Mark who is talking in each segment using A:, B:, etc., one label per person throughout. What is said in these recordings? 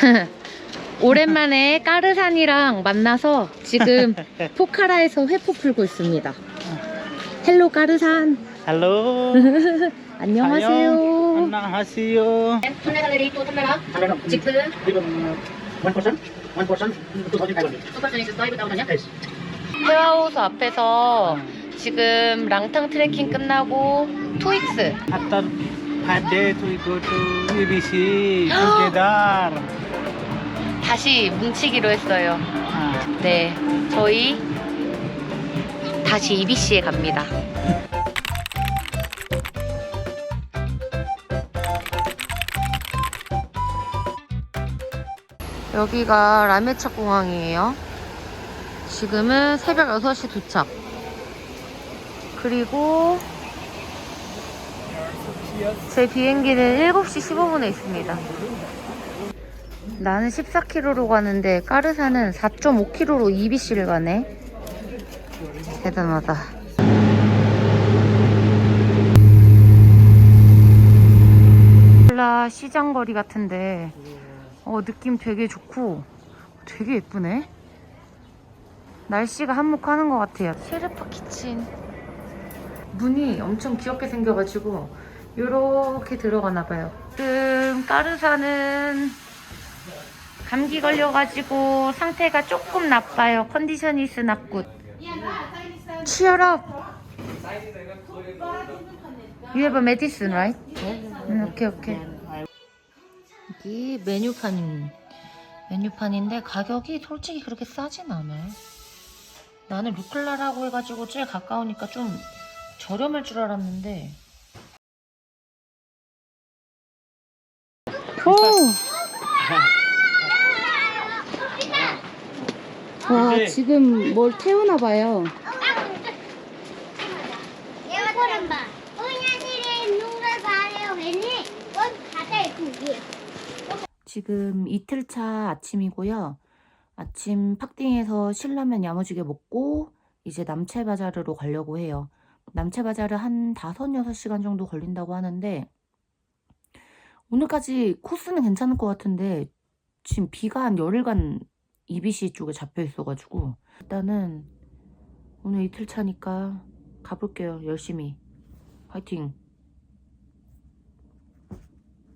A: 오랜만에 까르산이랑 만나서 지금 포카라에서 회포 풀고 있습니다. 헬로 까르산.
B: Halo.
A: 안녕하세요.
B: 안녕하세요.
A: 지금
C: One person, one person.
A: 헤어하우스 앞에서 지금 랑탕 트레킹 끝나고 트윅스
B: After five days we go to EBC together.
A: 다시 뭉치기로 했어요.
B: 아,
A: 네, 저희 다시 EBC에 갑니다. 여기가 라메차 공항이에요. 지금은 새벽 6시 도착. 그리고 제 비행기는 7시 15분에 있습니다. 나는 14km로 가는데 까르사는 4.5km로 EBC를 가네. 대단하다. 라 시장 거리 같은데 어 느낌 되게 좋고 되게 예쁘네. 날씨가 한몫하는 것 같아요. 셰르파 키친. 문이 엄청 귀엽게 생겨가지고 요렇게 들어가나 봐요. 지금 까르사는 감기 걸려가지고 상태가 조금 나빠요. 컨디션이 good. Cheer up. You have a medicine, right? 음, 오케이 오케이. 여기 메뉴판 메뉴판인데 가격이 솔직히 그렇게 싸진 않아요. 나는 루클라라고 해가지고 제일 가까우니까 좀 저렴할 줄 알았는데. 오. 와
B: 이제-
A: 지금 뭘 태우나 봐요. 지금 이틀차 아침이고요. 아침 팍딩에서 신라면 야무지게 먹고 이제 남체바자르로 가려고 해요. 남체바자르 한 5, 6시간 정도 걸린다고 하는데 오늘까지 코스는 괜찮을 것 같은데 지금 비가 한 열흘간 EBC 쪽에 잡혀 있어가지고 일단은 오늘 이틀 차니까 가볼게요. 열심히. 화이팅!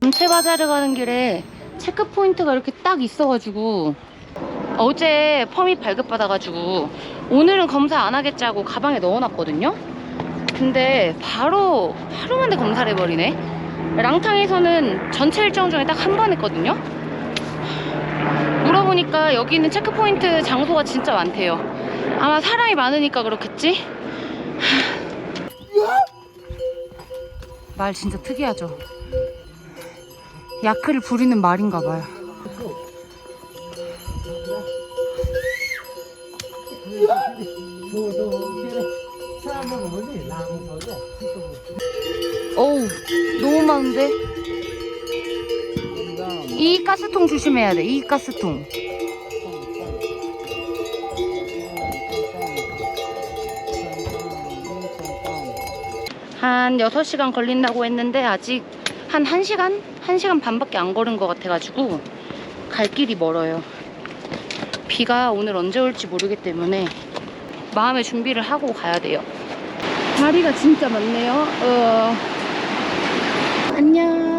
A: 남체바자르 가는 길에 체크 포인트가 이렇게 딱 있어가지고 어제 펌이 발급받아가지고 오늘은 검사 안 하겠지 하고 가방에 넣어놨거든요. 근데 바로 하루 만에 검사를 해버리네. 랑탕에서는 전체 일정 중에 딱 한 번 했거든요. 물어보니까 여기는 체크 포인트 장소가 진짜 많대요. 아마 사람이 많으니까 그렇겠지? 말 진짜 특이하죠. 야크를 부리는 말인가 봐요. 어우, 너무 많은데? 이 가스통 조심해야 돼, 이 가스통. 한 6시간 걸린다고 했는데 아직 한 1시간? 1시간 반밖에 안 걸은 것 같아가지고 갈 길이 멀어요. 비가 오늘 언제 올지 모르기 때문에 마음의 준비를 하고 가야 돼요. 다리가 진짜 많네요. 어... 안녕.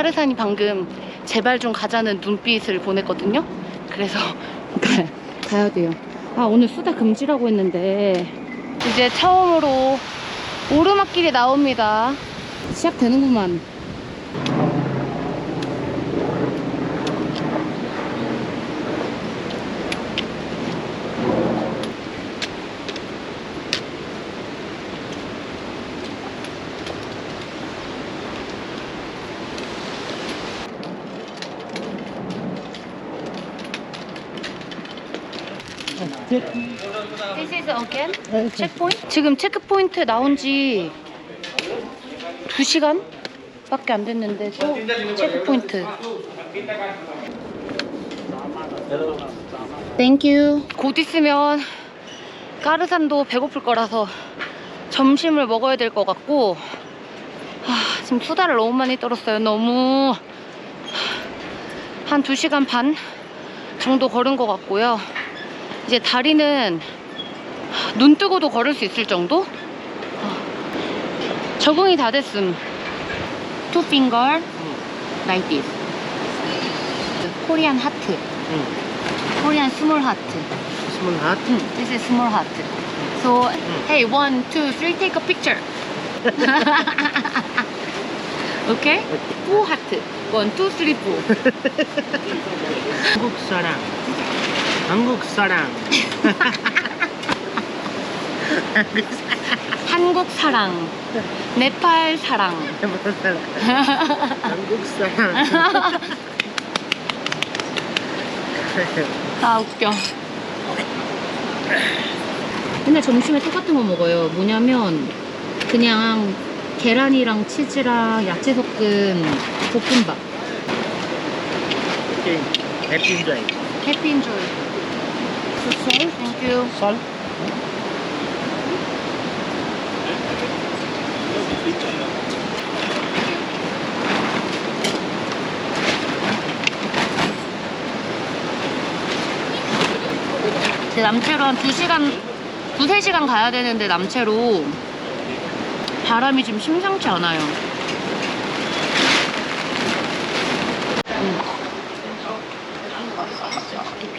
A: 까르산이 방금 제발 좀 가자는 눈빛을 보냈거든요. 그래서 가, 가야 돼요. 아 오늘 수다 금지라고 했는데 이제 처음으로 오르막길이 나옵니다. 시작되는구만. This is again 체크포인트? 지금 체크포인트 나온 지 2시간? 밖에 안 됐는데 또 체크포인트 땡큐 곧 있으면 까르산도 배고플 거라서 점심을 먹어야 될 것 같고 아, 지금 수다를 너무 많이 떨었어요. 너무 한 2시간 반 정도 걸은 것 같고요. 이제 다리는 눈 뜨고도 걸을 수 있을 정도? 적응이 다 됐음. Two finger like this. 코리안 하트. 코리안 스몰 하트.
B: Small heart.
A: This is small heart. So, hey, one, two, three, take a picture. okay? Four heart. One, two, three, four.
B: 한국 사랑. 한국 사랑.
A: 한국 사랑. 네팔 사랑.
B: 한국 사랑.
A: 아 웃겨. 맨날 점심에 똑같은 거 먹어요. 뭐냐면 그냥 계란이랑 치즈랑 야채 섞은 볶음밥.
B: Okay. Happy enjoy.
A: 해피 인조이. 땡큐.
B: Salt.
A: 제 남체로 한 2시간, 2, 3시간 가야 되는데 남체로 바람이 지금 심상치 않아요.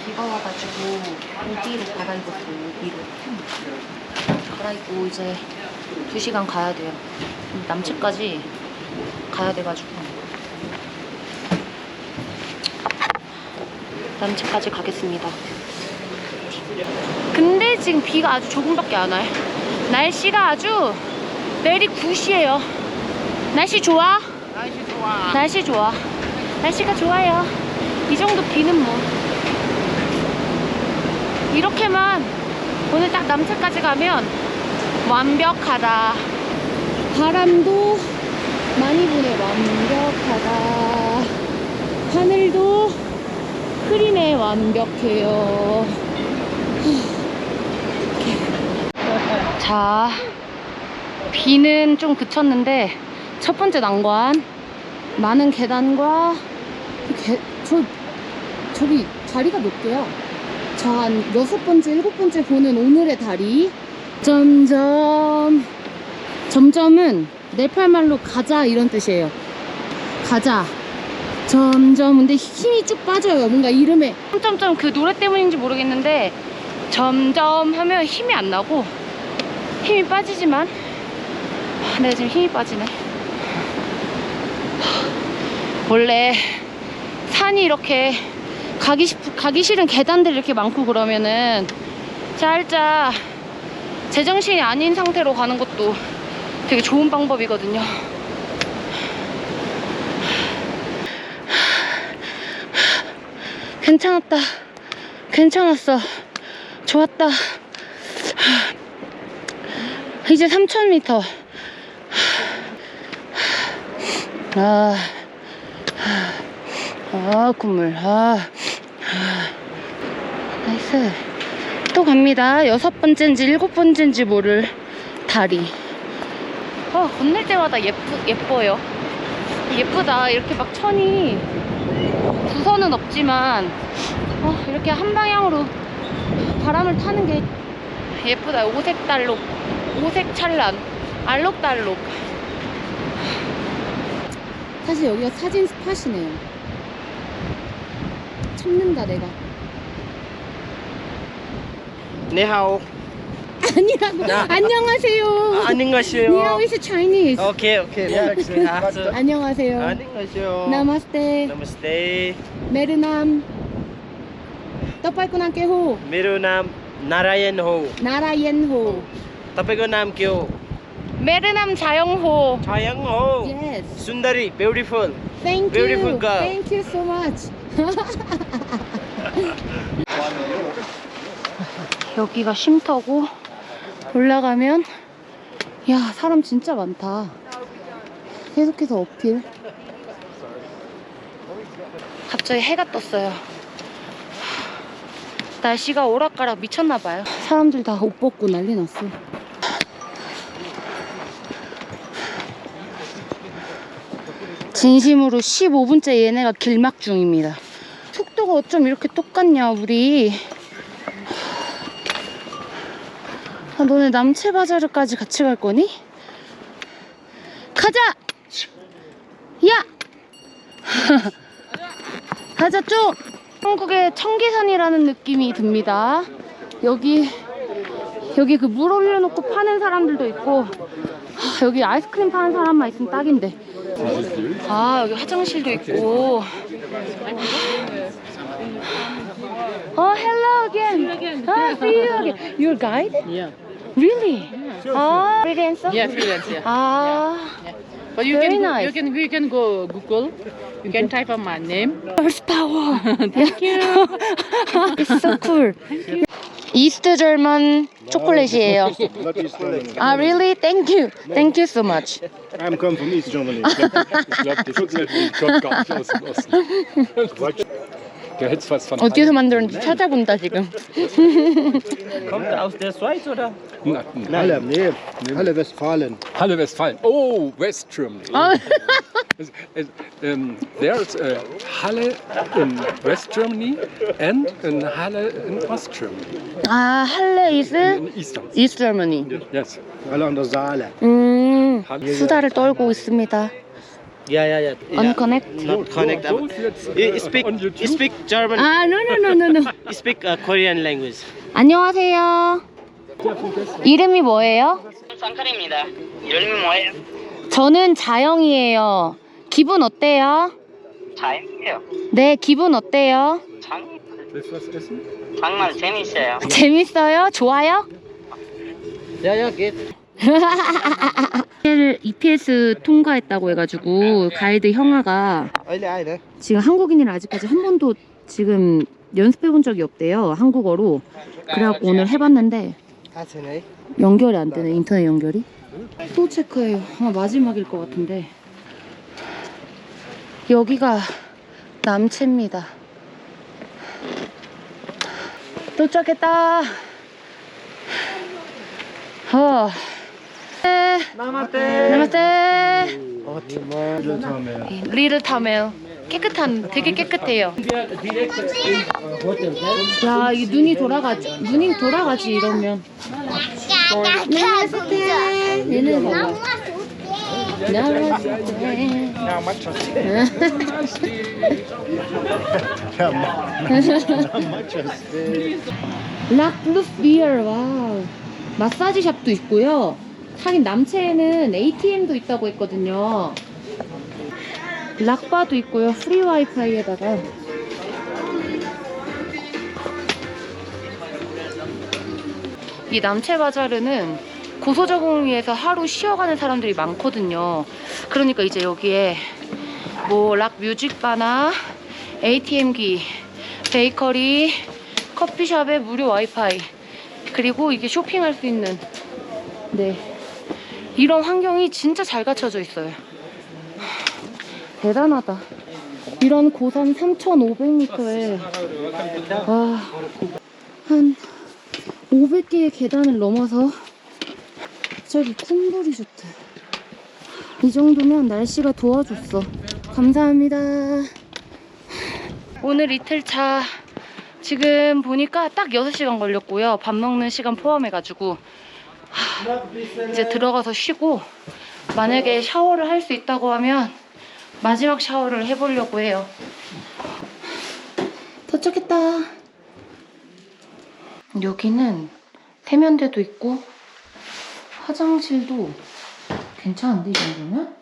A: 비가 와가지고 우비로 갈아입었어요, 우비로. 갈아입고 이제 2시간 가야 돼요. 남체까지 가야 돼가지고. 남체까지 가겠습니다. 근데 지금 비가 아주 조금밖에 안 와요. 날씨가 아주 내리 굿이에요. 날씨 좋아?
B: 날씨 좋아.
A: 날씨 좋아. 날씨가 좋아요. 이 정도 비는 뭐. 이렇게만 오늘 딱 남체까지 가면 완벽하다. 바람도 많이 부네. 완벽하다. 하늘도 흐리네. 완벽해요. 자, 비는 좀 그쳤는데 첫 번째 난관 많은 계단과 그 계, 저 저기 다리가 몇 개야? 저 한 여섯 번째, 일곱 번째 보는 오늘의 다리. 점점 점점은 네팔 말로 가자 이런 뜻이에요. 가자. 점점 근데 힘이 쭉 빠져요. 뭔가 이름에 점점점 그 노래 때문인지 모르겠는데 점점 하면 힘이 안 나고 힘이 빠지지만 하, 내가 지금 힘이 빠지네. 원래 산이 이렇게 가기 싶 가기 싫은 계단들이 이렇게 많고 그러면은 살짝 제정신이 아닌 상태로 가는 것도 되게 좋은 방법이거든요. 괜찮았다. 괜찮았어. 좋았다. 이제 3,000m. 아, 아, 국물. 아, 아. 나이스. 또 갑니다. 여섯 번째인지 일곱 번째인지 모를 다리. 아, 건널 때마다 예쁘, 예뻐요. 예쁘다. 이렇게 막 천이 부선은 없지만, 어, 이렇게 한 방향으로 바람을 타는 게 예쁘다. 오색 달록, 오색 찬란, 알록달록. 사실 여기가 사진 스팟이네요. 참는다 내가.
B: 네하오.
A: 아니라고.
B: 나-
A: 안녕하세요.
B: 안녕하세요.
A: 니하오 is Chinese.
B: 오케이 오케이. 네, 알겠습니다.
A: 안녕하세요.
B: 안녕하세요.
A: 나마스테.
B: नमस्ते
A: मेरे नाम तपाईँको नाम के हो
B: मेरो नाम नारायण हो
A: नारायण हो
B: तपाईँको नाम के हो
A: मेरो नाम 자영 हो
B: छायाङ हो
A: yes
B: सुन्दरी beautiful
A: thank
B: Beautiful
A: you
B: girl.
A: thank you so much 여기가 쉼터고 올라가면 야 사람 진짜 많다. 계속해서 어필. 갑자기 해가 떴어요. 날씨가 오락가락 미쳤나봐요. 사람들 다 옷 벗고 난리 났어. 진심으로 15분째 얘네가 길막 중입니다. 속도가 어쩜 이렇게 똑같냐, 우리. 아, 너네 남체바자르까지 같이 갈 거니? 가자! 야! 가자, 쭉! 한국의 청계산이라는 느낌이 듭니다. 여기, 여기 그 물 올려놓고 파는 사람들도 있고, 아, 여기 아이스크림 파는 사람만 있으면 딱인데. 아, 여기 화장실도 있고. Oh, hello again. Ah, see you again. You're a guide?
D: Yeah.
A: Really? Ah, really handsome?
D: Yeah, freelance. Yeah.
A: Ah,
D: But you
A: Very
D: can
A: nice.
D: you can you can go Google. You can type on my name.
A: horsepower. Thank you. It's so cool. 이스트 절만 초콜릿이에요.
C: Not East Germany.
A: 아, really? Thank you. Thank you so much.
C: I'm come from East Germany.
E: Ich glaube, das kommt gar nicht aus dem Osten. Du hättest was von
A: 어디서 만들었는지 찾아본다 지금.
B: Kommt er aus der Schweiz oder?
E: Na,
C: Halle, nee, Halle Westfalen.
E: Halle Westfalen. Oh, West Germany.
A: 아,
E: Es- es- um, there's a Halle in West Germany and in Halle in West Germany.
A: 아 할레 이스
E: In Eastern.
A: 이스트 저머니.
E: Yes.
C: Halle an der Saale.
A: 음,
E: Halle.
A: 수다를 떨고 있습니다.
B: Ja, ja, ja.
A: Unconnect.
B: Not connect.
E: Jetzt,
F: You
E: uh,
F: speak,
E: on
F: you speak German.
A: 아, no, no, no, no, no.
F: You speak uh, Korean language.
A: 안녕하세요. 이름이 뭐예요?
G: 선클입니다. 이름이 뭐예요?
A: 저는 자영이에요. 기분 어때요?
G: 자연이에요.
A: 네, 기분 어때요?
G: 장? 정말 재밌어요.
A: 재밌어요? 좋아요?
B: Ja, geht.
A: EPS 통과했다고 해가지고 가이드 형아가. 지금 한국인이라 아직까지 한 번도 지금 연습해 본 적이 없대요. 한국어로. 그래갖고 오늘 해봤는데
B: Hasenei.
A: 연결이 안 되네. 인터넷 연결이. 또 체크해요. 아마 마지막일 것 같은데. 여기가 남체입니다. 도착했다. 어. 네.
B: Namaste.
A: 나마ste.
C: Little
A: 리를 타멜. 깨끗한, 되게 깨끗해요. 야, 이 눈이 돌아가지. 눈이 돌아가지, 이러면. 나마ste. 얘는 봐봐. 나마ste. 락루프 비어, 와우. 마사지 샵도 있고요. 하긴 남체에는 ATM도 있다고 했거든요. 락바도 있고요. 프리 와이파이에다가. 이 남체 바자르는 고소 적응을 위해서 하루 쉬어가는 사람들이 많거든요. 그러니까 이제 여기에 뭐 락 뮤직바나 ATM기, 베이커리, 커피숍에 무료 와이파이, 그리고 이게 쇼핑할 수 있는 네 이런 환경이 진짜 잘 갖춰져 있어요. 대단하다. 이런 고산 3,500m에 와, 한 500개의 계단을 넘어서 저기 쿤브리 좋대. 이 정도면 날씨가 도와줬어. 감사합니다. 오늘 이틀 차 지금 보니까 딱 6시간 걸렸고요. 밥 먹는 시간 포함해가지고 하, 이제 들어가서 쉬고 만약에 샤워를 할 수 있다고 하면 마지막 샤워를 해보려고 해요. 도착했다. 여기는 세면대도 있고 화장실도 괜찮은데 이 정도면?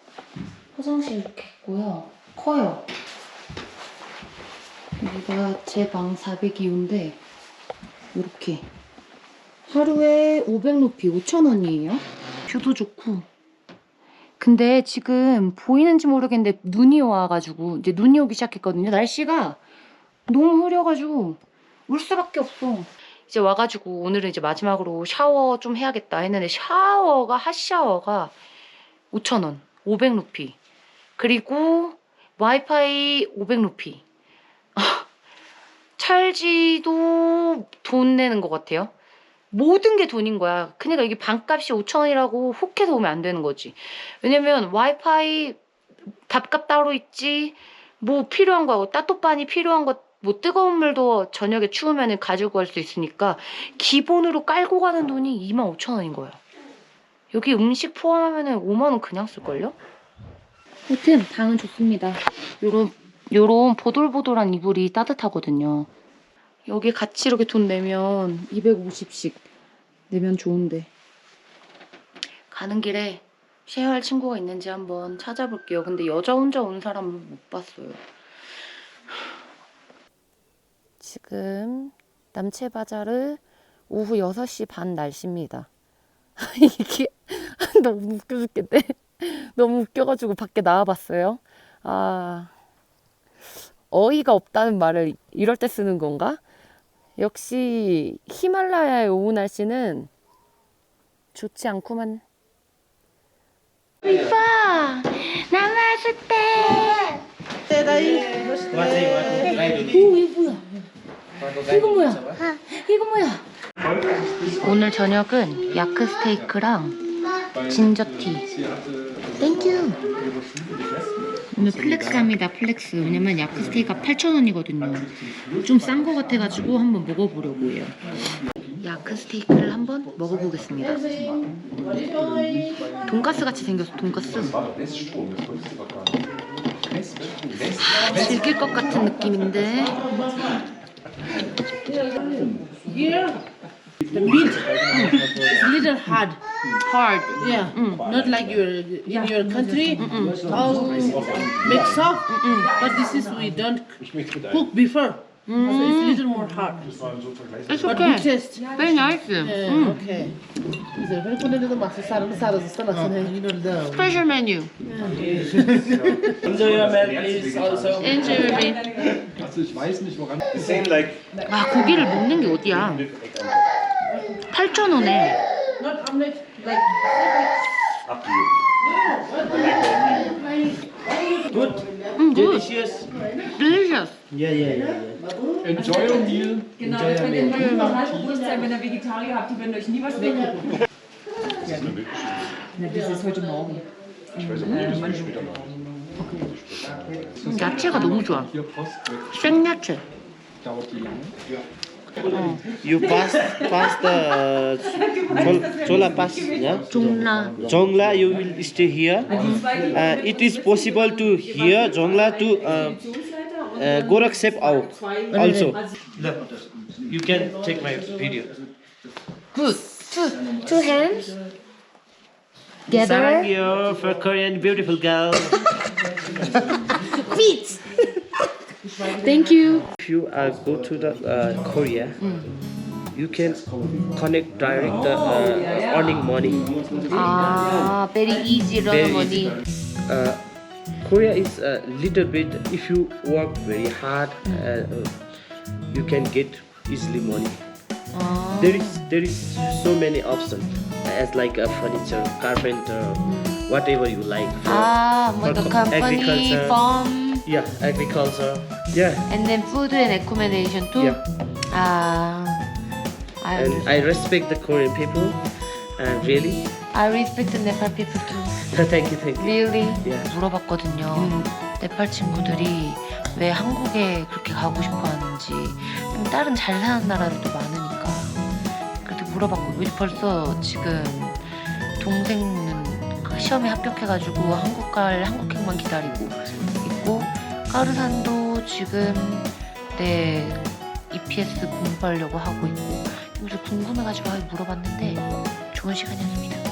A: 화장실 이렇게 있고요. 커요. 여기가 제 방 402호인데 이렇게 하루에 500루피 5,000원이에요. 뷰도 좋고 근데 지금 보이는지 모르겠는데 눈이 와가지고 이제 눈이 오기 시작했거든요. 날씨가 너무 흐려가지고 울 수밖에 없어. 이제 와가지고 오늘은 이제 마지막으로 샤워 좀 해야겠다 했는데 샤워가 핫샤워가 5,000원, 500루피 그리고 와이파이 500루피 찰지도 돈 내는 것 같아요. 모든 게 돈인 거야. 그러니까 이게 반값이 5,000원이라고 혹해서 오면 안 되는 거지. 왜냐면 와이파이 밥값 따로 있지. 뭐 필요한 거, 따뜻반이 필요한 거, 뭐 뜨거운 물도 저녁에 추우면 가지고 갈 수 있으니까 기본으로 깔고 가는 돈이 25,000원인 거예요. 여기 음식 포함하면 5만 원 그냥 쓸걸요? 하여튼 방은 좋습니다. 요런, 요런 보돌보돌한 이불이 따뜻하거든요. 여기 같이 이렇게 돈 내면 250씩 내면 좋은데. 가는 길에 쉐어할 친구가 있는지 한번 찾아볼게요. 근데 여자 혼자 온 사람은 못 봤어요. 지금 남체바자르 오후 6시 반 날씨입니다. 이게 너무 웃겨 죽겠네. 너무 웃겨가지고 밖에 나와봤어요. 아, 어이가 없다는 말을 이럴 때 쓰는 건가? 역시 히말라야의 오후 날씨는 좋지 않구만. 오빠, 나왔을 때. 오, 이거 뭐야? 이거 뭐야? 이거 뭐야? 오늘 저녁은 야크 스테이크랑 진저티. 땡큐. 오늘 플렉스 합니다, 플렉스. 왜냐면 야크 스테이크가 8,000원이거든요. 좀 싼 거 같아가지고 한번 먹어보려고 해요. 야크 스테이크를 한번 먹어보겠습니다. 돈가스 같이 생겼어, 돈가스. 아, 즐길 것 같은 느낌인데.
D: Here, the meat is little hard.
A: hard.
D: Yeah, not like your in your country. All make soft, but this is we don't cook before, so it's little more hard.
A: It's
D: But
A: okay.
D: good taste.
A: Very nice.
D: Yeah, okay. 이제 헬콘에도 맛을 사람 살아서 써놨으네 이럴다.
A: Special menu.
F: Enjoy your meal, please. Also.
A: Enjoy me. 아 고기를 먹는 게 어디야? 8,000원에.
D: Not omelette, like
F: Good.
A: 음, good.
F: Delicious.
A: Delicious.
F: Yeah, yeah, yeah. yeah.
E: Enjoy your meal.
H: Genau, das könnt ihr nur überrascht nicht sein, wenn ihr Vegetarier habt, die werden euch nie was weggucken. Na, das ist heute Morgen.
A: 음, 야채가 너무 좋아. 생야채.
E: dauert die lange.
F: You pass pass the chol- chola pass, yeah.
A: 종라.
F: Jongla, you will stay here. Uh, it is possible to here Jongla to uh, uh, Gorakhsep out also. Look, you can take my video.
A: Good. Two, two hands. Together.
F: Sarangyo for Korean beautiful girl.
A: Feet. Thank you.
F: If you uh, go to the uh, Korea, mm. you can connect direct the uh, earning money.
A: Ah, very easy earning. money.
F: Uh, Korea is a little bit. If you work very hard, uh, you can get easily money.
A: Ah.
F: There is there is so many options as like a furniture, carpenter, whatever you like.
A: Ah, for, ah,
F: for
A: company,
F: agriculture.
A: farm.
F: Yeah, agriculture. Yeah,
A: and then food and accommodation too.
F: yeah.
A: 아, I,
F: And I respect the Korean people. And really,
A: I respect the Nepal people too.
F: thank you, thank you.
A: Really?
F: Yeah.
A: 물어봤거든요. 네팔 친구들이 왜 한국에 그렇게 가고 싶어 하는지 좀 다른 잘 사는 나라들도 많으니까 그래도 물어봤고 우리 벌써 지금 동생은 시험에 합격해가지고 한국 갈 한국행만 기다리고 까르산도 지금 내 EPS 공부하려고 하고 있고 그래서 궁금해가지고 물어봤는데 좋은 시간이었습니다.